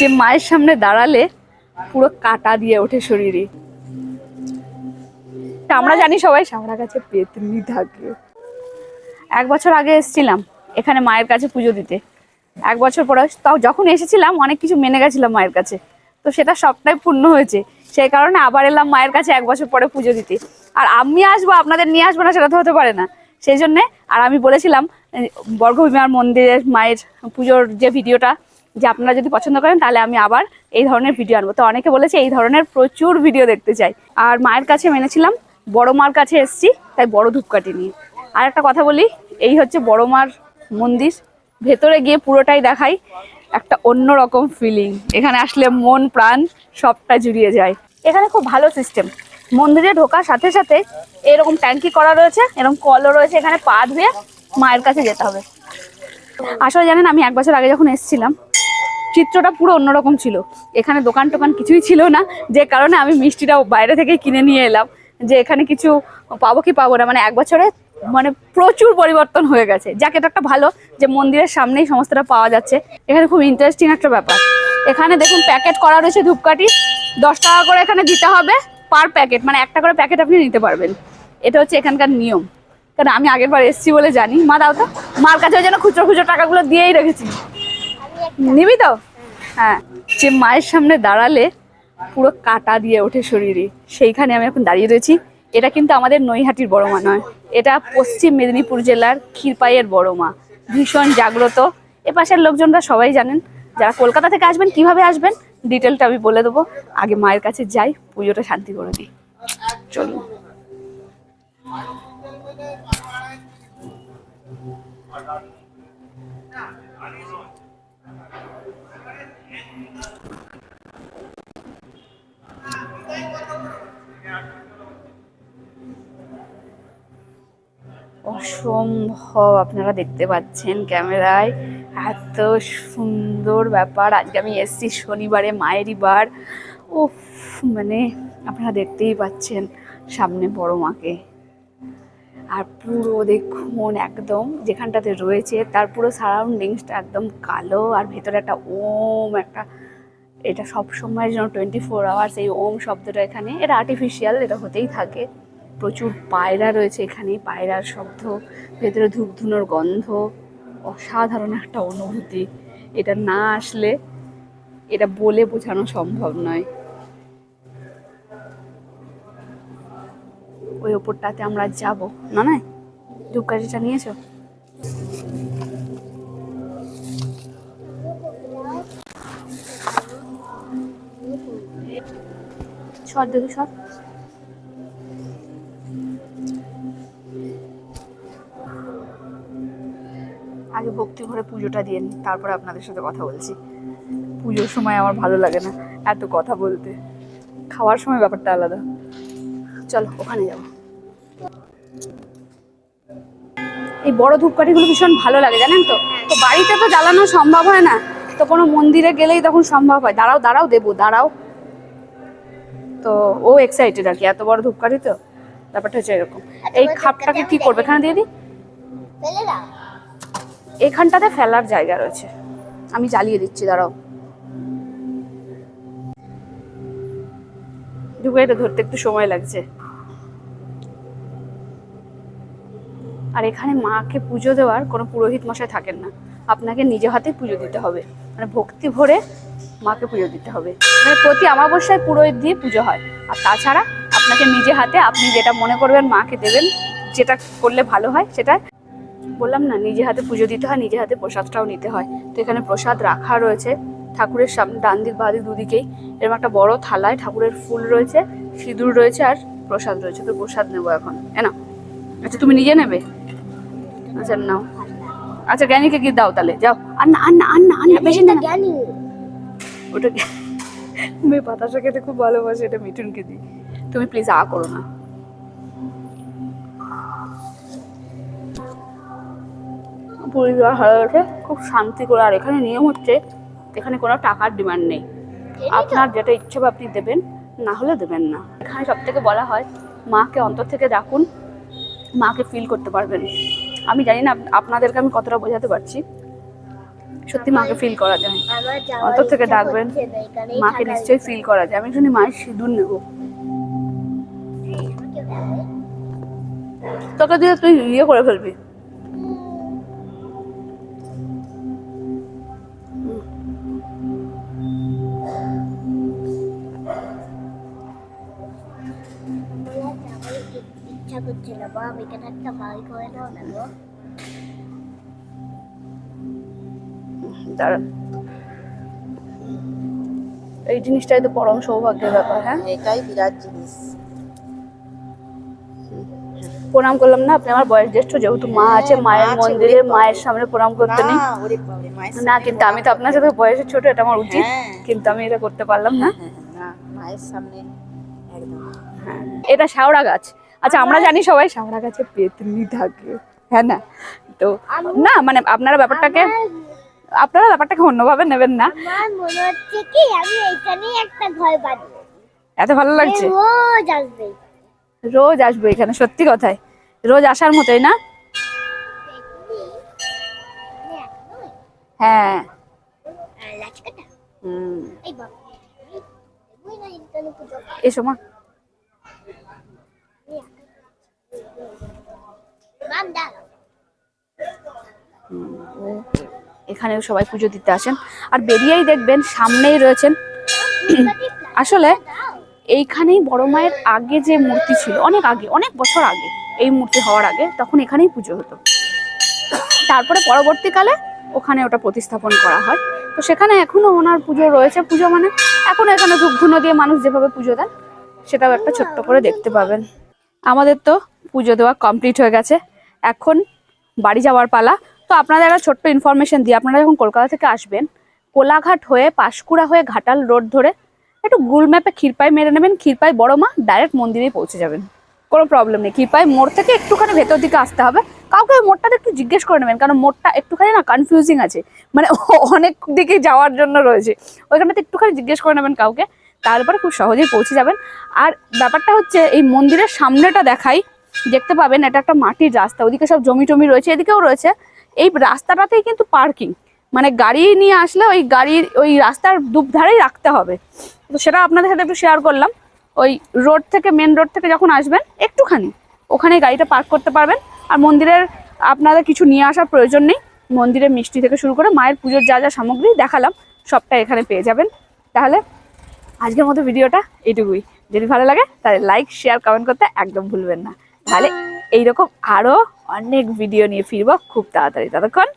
যে মায়ের সামনে দাঁড়ালে পুরো কাটা দিয়ে ওঠে শরীরে। আমরা জানি সবাই সামরা কাছে পেতনি থাকে। এক বছর আগে এসেছিলাম এখানে মায়ের কাছে পুজো দিতে। এক বছর পরে তাও যখন এসেছিলাম অনেক কিছু মেনে গেছিলাম মায়ের কাছে। তো সেটা সবটাই পূর্ণ হয়েছে। সেই কারণে আবার এলাম মায়ের কাছে এক বছর পরে পুজো দিতে। আর আমি আসব, আপনাদের নিয়ে আসব না, সেটা তো হতে পারে না। সেই জন্যে, আর আমি বলেছিলাম, বর্গভীমার মন্দিরের মায়ের পুজোর যে ভিডিওটা যে আপনারা যদি পছন্দ করেন, তাহলে আমি আবার এই ধরনের ভিডিও আনব। তো অনেকে বলেছে এই ধরনের প্রচুর ভিডিও দেখতে চাই। আর মায়ের কাছে মেনেছিলাম, বড় মার কাছে এসেছি, তাই বড় ধূপকাঠি নিয়ে। আর একটা কথা বলি, এই হচ্ছে বড় মার মন্দির। ভেতরে গিয়ে পুরোটাই দেখাই, একটা অন্যরকম ফিলিং এখানে আসলে মন, প্রাণ সবটা জুড়িয়ে যায়। এখানে খুব ভালো সিস্টেম মন্দিরে ঢোকার সাথে সাথে এরকম ট্যাঙ্কি করা রয়েছে, এরকম কলও রয়েছে, এখানে পা ধুয়ে মায়ের কাছে যেতে হবে। আসলে জানেন, আমি এক বছর আগে যখন এসেছিলাম চিত্রটা পুরো অন্যরকম ছিল। এখানে দোকান টোকান কিছুই ছিল না, যে কারণে আমি মিষ্টিটা বাইরে থেকে কিনে নিয়ে এলাম। যে এখানে কিছু পাবো কি পাবো না মানে এক বছরে মানে প্রচুর পরিবর্তন হয়ে গেছে। যাক, এটা একটা ভালো যে মন্দিরের সামনেই সমস্তটা পাওয়া যাচ্ছে। এখানে খুব ইন্টারেস্টিং একটা ব্যাপার। এখানে দেখুন প্যাকেট করা রয়েছে ধূপকাঠি। দশ টাকা করে এখানে দিতে হবে পার প্যাকেট মানে একটা করে প্যাকেট আপনি নিতে পারবেন। এটা হচ্ছে এখানকার নিয়ম। কারণ আমি আগের বার এসেছি বলে জানি। মা, দাও তো। মার কাছে জন্য খুচরো খুচরো টাকাগুলো দিয়েই রেখেছি। নিবি তো? হ্যাঁ। যে মায়ের সামনে দাঁড়ালে পুরো কাটা দিয়ে ওঠে শরীরে সেইখানে আমি এখন দাঁড়িয়ে রয়েছি। এটা কিন্তু আমাদের নৈহাটির বড় মা নয়। এটা পশ্চিম মেদিনীপুর জেলার ক্ষীরপাইয়ের বড় মা। ভীষণ জাগ্রত। এ পাশের লোকজনরা সবাই জানেন। যারা কলকাতা থেকে আসবেন, কীভাবে আসবেন ডিটেলটা আমি বলে দেবো। আগে মায়ের কাছে যাই, পুজোটা শান্তি করে দিই চলুন। অসম্ভব আপনারা দেখতে পাচ্ছেন ক্যামেরায়। এত সুন্দর ব্যাপার। আজকে আমি এসছি শনিবারে, মায়েরই বার। ও মানে আপনারা দেখতেই পাচ্ছেন সামনে বড় মাকে। আর পুরো দেখুন একদম যেখানটাতে রয়েছে, তার পুরো সারাউন্ডিংসটা একদম কালো আর ভেতরে একটা ওম, একটা এটা সব সময়ের জন্য টোয়েন্টি ফোর আওয়ার্স এই ওম শব্দটা এখানে। এটা আর্টিফিশিয়াল এটা হতেই থাকে। প্রচুর পায়রা রয়েছে এখানে। পায়রার শব্দ, ভেতরে ধূপ ধুনোর গন্ধ, অসাধারণ একটা অনুভূতি। এটা না আসলে এটা বলে বোঝানো সম্ভব নয়। ওই ওপরটাতে আমরা যাব। না নয় ধূপকাঠিটা নিয়েছো সর, দেখি সর। ভরে পুজোটা দিয়ে নিই তারপরে আপনাদের সাথে কথা বলছি। পুজোর সময় আমার ভালো লাগে না এত কথা বলতে। খাওয়ার সময় ব্যাপারটা আলাদা। চলো ওখানে যাব। এই বড় ধূপকাঠিগুলো ভীষণ ভালো লাগে জানেন তো? তো বাড়িতে তো জ্বালানো সম্ভব হয় না। তো কোনো মন্দিরে গেলেই তখন সম্ভব হয়। দাঁড়াও দাঁড়াও দেবো দাঁড়াও। তো ও এক্সাইটেড আর কি এত বড় ধূপকাঠি তো। ব্যাপারটা হচ্ছে এরকম। এই খাপটাকে কি করবে? এখানে দিয়ে দিই। ফেলে দাও। এখানটাতে ফেলার জায়গা রয়েছে। আমি জ্বালিয়ে দিচ্ছি দাঁড়াও। ঢুকে এটা ধরতে একটু সময় লাগছে। আর এখানে মাকে পুজো দেওয়ার কোনো পুরোহিত মশাই থাকেন না। আপনাকে নিজে হাতে পুজো দিতে হবে। মানে ভক্তি ভরে মাকে পুজো দিতে হবে। মানে প্রতি অমাবস্যায় পুরোহিত দিয়ে পুজো হয়। আর তাছাড়া আপনাকে নিজে হাতে আপনি যেটা মনে করবেন মাকে দেবেন যেটা করলে ভালো হয় সেটা বললাম না নিজে হাতে পুজো দিতে হয় নিজে হাতে প্রসাদটাও নিতে হয়। তো এখানে প্রসাদ রাখা রয়েছে ঠাকুরের সামনে ডান দিক বাঁ দিক দুদিকেই। এরকম একটা বড় থালায় ঠাকুরের ফুল রয়েছে সিঁদুর রয়েছে আর প্রসাদ রয়েছে। তো প্রসাদ নেব এখন। না আচ্ছা তুমি নিজে নেবে? আচ্ছা নাও। আচ্ছা জ্ঞানীকে গিয়ে দাও তাহলে। যাও। আর না আর না আর না আর না। বেশি না জ্ঞানী। ওটা মেয়ে বাতাসা খেতে খুব ভালোবাসে এটা মিঠুনকে দিই। তুমি প্লিজ আ করো না। পরিবার হয়ে ওঠে খুব শান্তি করে। আর এখানে নিয়ম হচ্ছে এখানে কোনো টাকার ডিমান্ড নেই। আপনার যেটা ইচ্ছে আপনি দেবেন না হলে দেবেন না। এখানে সব থেকে বলা হয় মাকে অন্তর থেকে ডাকুন মাকে ফিল করতে পারবেন। আমি জানি না আপনাদেরকে আমি কতটা বোঝাতে পারছি। সত্যি মাকে ফিল করা যায়। অন্তর থেকে ডাকবেন মাকে নিশ্চয়ই ফিল করা যায়। আমি একটুখানি মায়ের সিঁদুর নেব? তোকে দিয়ে তুই ইয়ে করে ফেলবি। করছে আমি এখানে একটা বাড়ি করে দাও না গো এই জিনিসটাই তো পরম সৌভাগ্যের ব্যাপার হ্যাঁ এটাই বিরাট জিনিস প্রণাম করলাম না আপনি আমার বয়স জ্যেষ্ঠ যেহেতু মা আছে মায়ের মন্দিরে মায়ের সামনে প্রণাম করতে নেই না, কিন্তু আমি তো আপনার সাথে বয়সে ছোট এটা আমার উচিত। কিন্তু আমি এটা করতে পারলাম না মায়ের সামনে একদম এটা শাওড়া গাছ আচ্ছা আমরা জানি সবাই শাওড়া গাছে পেতনি থাকে হ্যাঁ না তো না মানে আপনারা ব্যাপারটাকে আপনারা ব্যাপারটাকে অন্যভাবে নেবেন না মনে হচ্ছে কি আমি এখানেই একটা ঘর বানিয়ে এত ভালো লাগছে রোজ আসবে রোজ আসব এখানে সত্যি কথাই রোজ আসার মতোই না হ্যাঁ এসো মা এখানেও সবাই পুজো দিতে আসেন। আর বেরিয়েই দেখবেন সামনেই রয়েছেন। আসলে এইখানেই বড় মায়ের আগে যে মূর্তি ছিল, অনেক আগে, অনেক বছর আগে এই মূর্তি হওয়ার আগে তখন এখানেই পুজো হতো। তারপরে পরবর্তীকালে ওখানে ওটা প্রতিস্থাপন করা হয়। তো সেখানে এখনও ওনার পুজো রয়েছে। পুজো মানে এখনও এখানে ধূপ ধুনো দিয়ে মানুষ যেভাবে পুজো দেন, সেটাও একটা ছোট্ট করে দেখতে পাবেন। আমাদের তো পুজো দেওয়া কমপ্লিট হয়ে গেছে। এখন বাড়ি যাওয়ার পালা। তো আপনাদের একটা ছোট্ট ইনফরমেশন দিই। আপনারা যখন কলকাতা থেকে আসবেন, কোলাঘাট হয়ে পাঁশকুড়া হয়ে ঘাটাল রোড ধরে একটু গুগল ম্যাপে ক্ষীরপাই মেরে নেবেন। ক্ষীরপাই বড় মা ডাইরেক্ট মন্দিরেই পৌঁছে যাবেন। কোনো প্রবলেম নেই। ক্ষীরপাই মোড় থেকে একটুখানি ভেতর দিকে আসতে হবে। কাউকে ওই মোড়টাতে একটু জিজ্ঞেস করে নেবেন। কারণ মোড়টা একটুখানি না কনফিউজিং আছে। মানে অনেক দিকে যাওয়ার জন্য রয়েছে। ওইখানটাতে একটুখানি জিজ্ঞেস করে নেবেন কাউকে। তারপরে খুব সহজেই পৌঁছে যাবেন। আর ব্যাপারটা হচ্ছে, এই মন্দিরের সামনেটা দেখাই, দেখতে পাবেন এটা একটা মাটির রাস্তা, ওদিকে সব জমি টমি রয়েছে, এদিকেও রয়েছে। এই রাস্তাটাতেই কিন্তু পার্কিং মানে গাড়ি নিয়ে আসলে ওই গাড়ির, ওই রাস্তার দুধারেই রাখতে হবে। তো সেটা আপনাদের সাথে একটু শেয়ার করলাম। ওই রোড থেকে মেন রোড থেকে যখন আসবেন, একটুখানি ওখানে গাড়িটা পার্ক করতে পারবেন। আর মন্দিরের আপনাদের কিছু নিয়ে আসার প্রয়োজন নেই। মন্দিরের মিষ্টি থেকে শুরু করে মায়ের পুজোর যা যা সামগ্রী দেখালাম সবটা এখানে পেয়ে যাবেন। তাহলে আজকের মতো ভিডিওটা এটুকুই। যদি ভালো লাগে, তাহলে লাইক শেয়ার কমেন্ট করতে একদম ভুলবেন না। তাহলে এইরকম আরও অনেক ভিডিও নিয়ে ফিরবো খুব তাড়াতাড়ি। ততক্ষণ